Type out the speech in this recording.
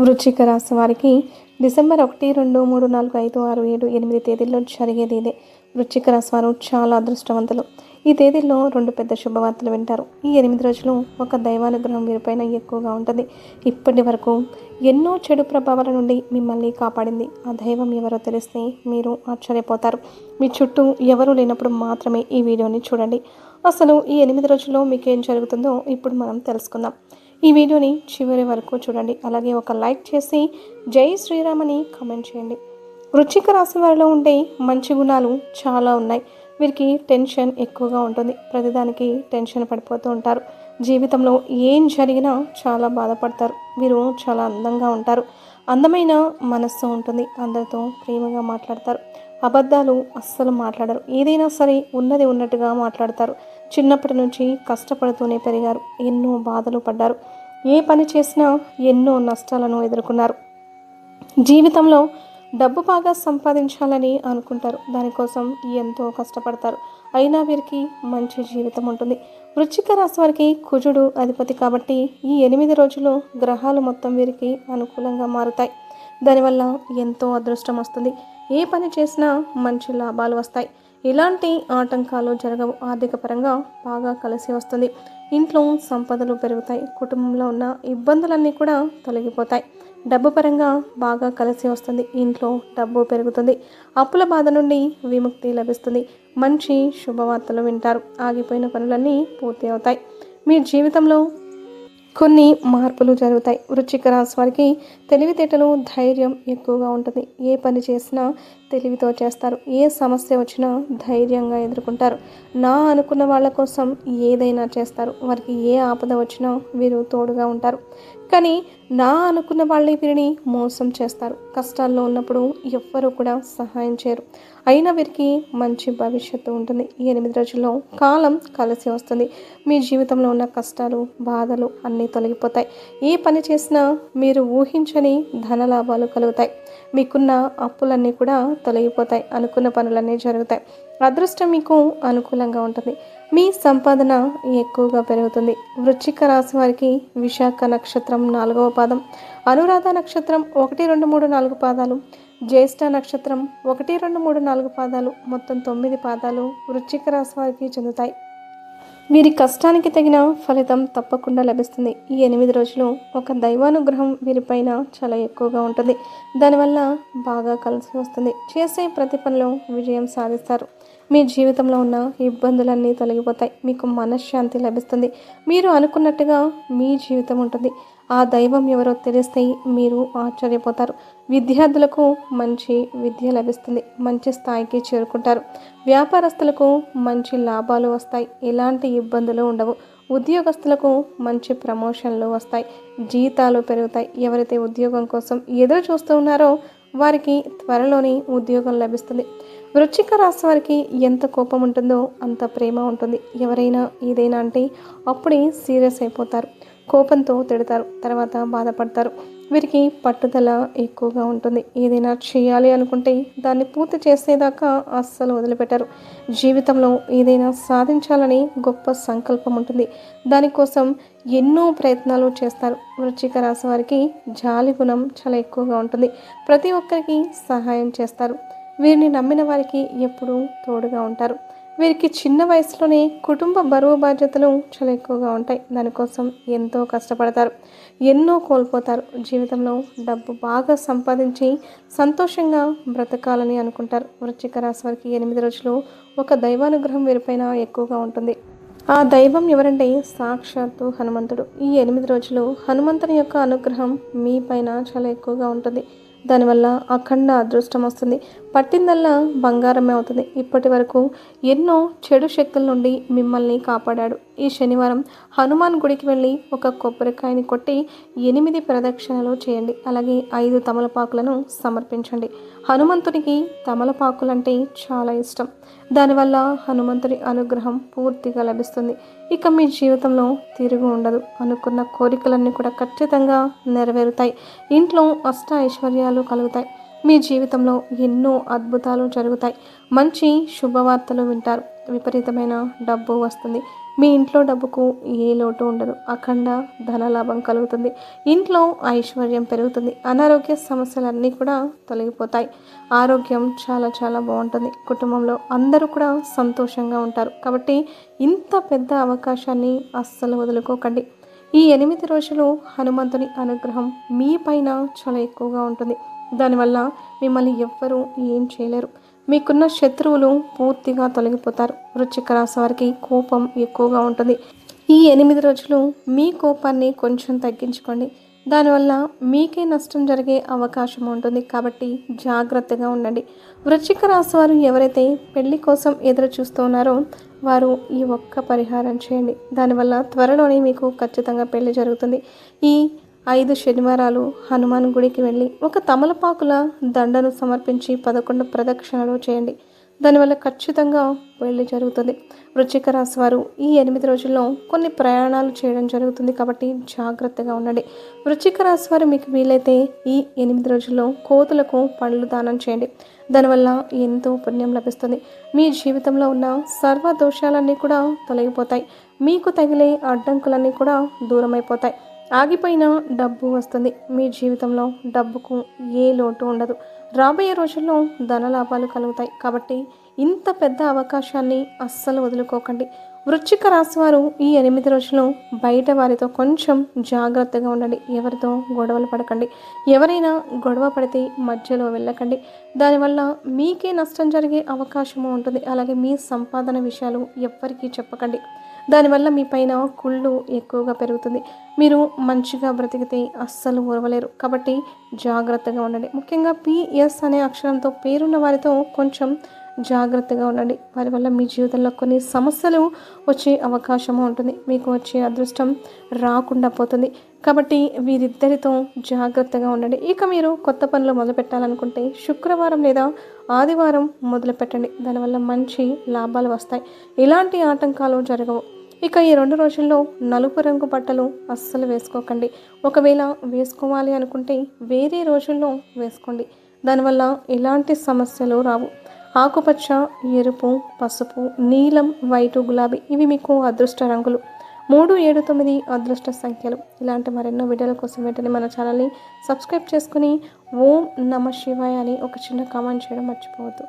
వృశ్చిక రాశి వారికి డిసెంబర్ ఒకటి రెండు మూడు నాలుగు ఐదు ఆరు ఏడు ఎనిమిది తేదీల్లో జరిగేది ఇదే. వృశ్చిక రాశి వారు చాలా అదృష్టవంతులు. ఈ తేదీల్లో రెండు పెద్ద శుభవార్తలు వింటారు. ఈ ఎనిమిది రోజులు ఒక దైవానుగ్రహం వీరిపైన ఎక్కువగా ఉంటుంది. ఇప్పటి వరకు ఎన్నో చెడు ప్రభావాల నుండి మిమ్మల్ని కాపాడింది. ఆ దైవం ఎవరో తెలిస్తే మీరు ఆశ్చర్యపోతారు. మీ చుట్టూ ఎవరూ లేనప్పుడు మాత్రమే ఈ వీడియోని చూడండి. అసలు ఈ ఎనిమిది రోజుల్లో మీకు ఏం జరుగుతుందో ఇప్పుడు మనం తెలుసుకుందాం. ఈ వీడియోని చివరి వరకు చూడండి. అలాగే ఒక లైక్ చేసి జై శ్రీరామ్ అని కామెంట్ చేయండి. వృచ్చిక రాశి వారిలో ఉండే మంచి గుణాలు చాలా ఉన్నాయి. వీరికి టెన్షన్ ఎక్కువగా ఉంటుంది. ప్రతిదానికి టెన్షన్ పడిపోతూ ఉంటారు. జీవితంలో ఏం జరిగినా చాలా బాధపడతారు. వీరు చాలా అందంగా ఉంటారు. అందమైన మనస్సు ఉంటుంది. అందరితో ప్రేమగా మాట్లాడతారు. అబద్ధాలు అస్సలు మాట్లాడరు. ఏదైనా సరే ఉన్నది ఉన్నట్టుగా మాట్లాడతారు. చిన్నప్పటి నుంచి కష్టపడుతూనే పెరిగారు. ఎన్నో బాధలు పడ్డారు. ఏ పని చేసినా ఎన్నో నష్టాలను ఎదుర్కొన్నారు. జీవితంలో డబ్బు బాగా సంపాదించాలని అనుకుంటారు. దానికోసం ఎంతో కష్టపడతారు. అయినా వీరికి మంచి జీవితం ఉంటుంది. వృచ్చిక రాశి వారికి కుజుడు అధిపతి కాబట్టి ఈ ఎనిమిది రోజులు గ్రహాలు మొత్తం వీరికి అనుకూలంగా మారుతాయి. దానివల్ల ఎంతో అదృష్టం వస్తుంది. ఏ పని చేసినా మంచి లాభాలు వస్తాయి. ఎలాంటి ఆటంకాలు జరగవు ఆర్థిక పరంగా బాగా కలిసి వస్తుంది. ఇంట్లో సంపదలు పెరుగుతాయి. కుటుంబంలో ఉన్న ఇబ్బందులన్నీ కూడా తొలగిపోతాయి. డబ్బు పరంగా బాగా కలిసి వస్తుంది. ఇంట్లో డబ్బు పెరుగుతుంది. అప్పుల బాధ నుండి విముక్తి లభిస్తుంది. మంచి శుభవార్తలు వింటారు. ఆగిపోయిన పనులన్నీ పూర్తి అవుతాయి. మీ జీవితంలో కొన్ని మార్పులు జరుగుతాయి. వృచ్చిక రాశి వారికి తెలివితేటలు ధైర్యం ఎక్కువగా ఉంటుంది. ఏ పని చేసినా తెలివితో చేస్తారు. ఏ సమస్య వచ్చినా ధైర్యంగా ఎదుర్కొంటారు. నా అనుకున్న వాళ్ళ కోసం ఏదైనా చేస్తారు. వారికి ఏ ఆపద వచ్చినా వీరు తోడుగా ఉంటారు. కానీ నా అనుకున్న వాళ్ళే వీరిని మోసం చేస్తారు. కష్టాల్లో ఉన్నప్పుడు ఎవ్వరూ కూడా సహాయం చేయరు. అయినా వీరికి మంచి భవిష్యత్తు ఉంటుంది. ఈ ఎనిమిది రోజుల్లో కాలం కలిసి వస్తుంది. మీ జీవితంలో ఉన్న కష్టాలు బాధలు అన్నీ తొలగిపోతాయి. ఏ పని చేసినా మీరు ఊహించని ధన లాభాలు కలుగుతాయి. మీకున్న అప్పులన్నీ కూడా తొలగిపోతాయి. అనుకున్న పనులన్నీ జరుగుతాయి. అదృష్టం మీకు అనుకూలంగా ఉంటుంది. మీ సంపాదన ఎక్కువగా పెరుగుతుంది. వృశ్చిక రాశి వారికి విశాఖ నక్షత్రం నాలుగవ పాదం. అనురాధ నక్షత్రం ఒకటి రెండు మూడు నాలుగు పాదాలు. జ్యేష్ఠ నక్షత్రం ఒకటి రెండు మూడు నాలుగు పాదాలు. మొత్తం తొమ్మిది పాదాలు వృశ్చిక రాశి వారికి చెందుతాయి. వీరి కష్టానికి తగిన ఫలితం తప్పకుండా లభిస్తుంది. ఈ ఎనిమిది రోజులు ఒక దైవానుగ్రహం వీరిపైన చాలా ఎక్కువగా ఉంటుంది. దానివల్ల బాగా కలిసి వస్తుంది. చేసే ప్రతి పనిలో విజయం సాధిస్తారు. మీ జీవితంలో ఉన్న ఇబ్బందులన్నీ తొలగిపోతాయి. మీకు మనశ్శాంతి లభిస్తుంది. మీరు అనుకున్నట్టుగా మీ జీవితం ఉంటుంది. ఆ దైవం ఎవరో తెలిస్తే మీరు ఆశ్చర్యపోతారు. విద్యార్థులకు మంచి విద్య లభిస్తుంది. మంచి స్థాయికి చేరుకుంటారు. వ్యాపారస్తులకు మంచి లాభాలు వస్తాయి. ఎలాంటి ఇబ్బందులు ఉండవు. ఉద్యోగస్తులకు మంచి ప్రమోషన్లు వస్తాయి. జీతాలు పెరుగుతాయి. ఎవరైతే ఉద్యోగం కోసం ఎదురు చూస్తూ ఉన్నారో వారికి త్వరలోనే ఉద్యోగం లభిస్తుంది. వృచ్చిక రాశి వారికి ఎంత కోపం ఉంటుందో అంత ప్రేమ ఉంటుంది. ఎవరైనా ఏదైనా అంటే అప్పుడే సీరియస్ అయిపోతారు. కోపంతో తిడతారు. తర్వాత బాధపడతారు. వీరికి పట్టుదల ఎక్కువగా ఉంటుంది. ఏదైనా చేయాలి అనుకుంటే దాన్ని పూర్తి చేసేదాకా అస్సలు వదిలిపెట్టరు. జీవితంలో ఏదైనా సాధించాలని గొప్ప సంకల్పం ఉంటుంది. దానికోసం ఎన్నో ప్రయత్నాలు చేస్తారు. వృచ్చిక రాశి వారికి జాలి గుణం చాలా ఎక్కువగా ఉంటుంది. ప్రతి ఒక్కరికి సహాయం చేస్తారు. వీరిని నమ్మిన వారికి ఎప్పుడూ తోడుగా ఉంటారు. వీరికి చిన్న వయసులోనే కుటుంబ బరువు బాధ్యతలు చాలా ఎక్కువగా ఉంటాయి. దానికోసం ఎంతో కష్టపడతారు. ఎన్నో కోల్పోతారు. జీవితంలో డబ్బు బాగా సంపాదించి సంతోషంగా బ్రతకాలని అనుకుంటారు. వృశ్చిక రాశి వారికి ఎనిమిది రోజులు ఒక దైవానుగ్రహం వీరిపైన ఎక్కువగా ఉంటుంది. ఆ దైవం ఎవరంటే సాక్షాత్తు హనుమంతుడు. ఈ ఎనిమిది రోజులు హనుమంతుని యొక్క అనుగ్రహం మీ పైన చాలా ఎక్కువగా ఉంటుంది. దానివల్ల అఖండ అదృష్టం వస్తుంది. పట్టిందల్లా బంగారమే అవుతుంది. ఇప్పటి వరకు ఎన్నో చెడు శక్తుల నుండి మిమ్మల్ని కాపాడాడు. ఈ శనివారం హనుమాన్ గుడికి వెళ్ళి ఒక కొబ్బరికాయని కొట్టి ఎనిమిది ప్రదక్షిణలు చేయండి. అలాగే ఐదు తమలపాకులను సమర్పించండి. హనుమంతునికి తమలపాకులంటే చాలా ఇష్టం. దానివల్ల హనుమంతుడి అనుగ్రహం పూర్తిగా లభిస్తుంది. ఇక మీ జీవితంలో తిరుగు ఉండదు అనుకున్న కోరికలన్నీ కూడా ఖచ్చితంగా నెరవేరుతాయి. ఇంట్లో అష్ట ఐశ్వర్యాలు కలుగుతాయి. మీ జీవితంలో ఎన్నో అద్భుతాలు జరుగుతాయి. మంచి శుభవార్తలు వింటారు. విపరీతమైన డబ్బు వస్తుంది. మీ ఇంట్లో డబ్బుకు ఏ లోటు ఉండదు. అఖండ ధనలాభం కలుగుతుంది. ఇంట్లో ఐశ్వర్యం పెరుగుతుంది. అనారోగ్య సమస్యలన్నీ కూడా తొలగిపోతాయి. ఆరోగ్యం చాలా చాలా బాగుంటుంది. కుటుంబంలో అందరూ కూడా సంతోషంగా ఉంటారు. కాబట్టి ఇంత పెద్ద అవకాశాన్ని అస్సలు వదులుకోకండి. ఈ ఎనిమిది రోజులు హనుమంతుని అనుగ్రహం మీ పైన చాలా ఎక్కువగా ఉంటుంది. దానివల్ల మిమ్మల్ని ఎవ్వరూ ఏం చేయలేరు. మీకున్న శత్రువులు పూర్తిగా తొలగిపోతారు. వృచ్చిక రాశి వారికి కోపం ఎక్కువగా ఉంటుంది. ఈ ఎనిమిది రోజులు మీ కోపాన్ని కొంచెం తగ్గించుకోండి. దానివల్ల మీకే నష్టం జరిగే అవకాశం ఉంటుంది. కాబట్టి జాగ్రత్తగా ఉండండి. వృచ్చిక రాశి వారు ఎవరైతే పెళ్ళి కోసం ఎదురు చూస్తూ ఉన్నారో వారు ఈ ఒక్క పరిహారం చేయండి. దానివల్ల త్వరలోనే మీకు ఖచ్చితంగా పెళ్ళి జరుగుతుంది. ఈ ఐదు శనివారాలు హనుమాన్ గుడికి వెళ్ళి ఒక తమలపాకుల దండను సమర్పించి పదకొండు ప్రదక్షిణలు చేయండి. దానివల్ల ఖచ్చితంగా పెళ్ళి జరుగుతుంది. వృచ్చిక రాశి వారు ఈ ఎనిమిది రోజుల్లో కొన్ని ప్రయాణాలు చేయడం జరుగుతుంది కాబట్టి జాగ్రత్తగా ఉండండి. వృచ్చిక రాశి వారు మీకు వీలైతే ఈ ఎనిమిది రోజుల్లో కోతులకు పండ్లు దానం చేయండి. దానివల్ల ఎంతో పుణ్యం లభిస్తుంది. మీ జీవితంలో ఉన్న సర్వ దోషాలన్నీ కూడా తొలగిపోతాయి. మీకు తగిలే అడ్డంకులన్నీ కూడా దూరమైపోతాయి. ఆగిపోయిన డబ్బు వస్తుంది. మీ జీవితంలో డబ్బుకు ఏ లోటు ఉండదు. రాబోయే రోజుల్లో ధన లాభాలు కలుగుతాయి. కాబట్టి ఇంత పెద్ద అవకాశాన్ని అస్సలు వదులుకోకండి. వృశ్చిక రాశి వారు ఈ ఎనిమిది రోజులు బయట వారితో కొంచెం జాగ్రత్తగా ఉండండి. ఎవరితో గొడవలు పడకండి. ఎవరైనా గొడవ పడితే మధ్యలో వెళ్ళకండి. దానివల్ల మీకే నష్టం జరిగే అవకాశము ఉంటుంది. అలాగే మీ సంపాదన విషయాలు ఎవ్వరికీ చెప్పకండి. దానివల్ల మీ పైన కుళ్ళు ఎక్కువగా పెరుగుతుంది. మీరు మంచిగా బ్రతికితే అస్సలు ఉరవలేరు కాబట్టి జాగ్రత్తగా ఉండండి. ముఖ్యంగా పిఎస్ అనే అక్షరంతో పేరున్న వారితో కొంచెం జాగ్రత్తగా ఉండండి. వారి వల్ల మీ జీవితంలో కొన్ని సమస్యలు వచ్చే అవకాశము ఉంటుంది. మీకు వచ్చే అదృష్టం రాకుండా పోతుంది. కాబట్టి వీరిద్దరితో జాగ్రత్తగా ఉండండి. ఇక మీరు కొత్త పనులు మొదలు పెట్టాలనుకుంటే శుక్రవారం లేదా ఆదివారం మొదలు పెట్టండి దానివల్ల మంచి లాభాలు వస్తాయి. ఎలాంటి ఆటంకాలు జరగవు. ఇక ఈ రెండు రోజుల్లో నలుపు రంగు బట్టలు అస్సలు వేసుకోకండి. ఒకవేళ వేసుకోవాలి అనుకుంటే వేరే రోజుల్లో వేసుకోండి. దానివల్ల ఎలాంటి సమస్యలు రావు. ఆకుపచ్చ ఎరుపు పసుపు నీలం వైటు గులాబీ ఇవి మీకు అదృష్ట రంగులు. మూడు ఏడు తొమ్మిది అదృష్ట సంఖ్యలు. ఇలాంటి మరెన్నో వీడియోల కోసం వెంటనే మన ఛానల్ని సబ్స్క్రైబ్ చేసుకుని ఓం నమ శివాయ అని ఒక చిన్న కామెంట్ చేయడం మర్చిపోవద్దు.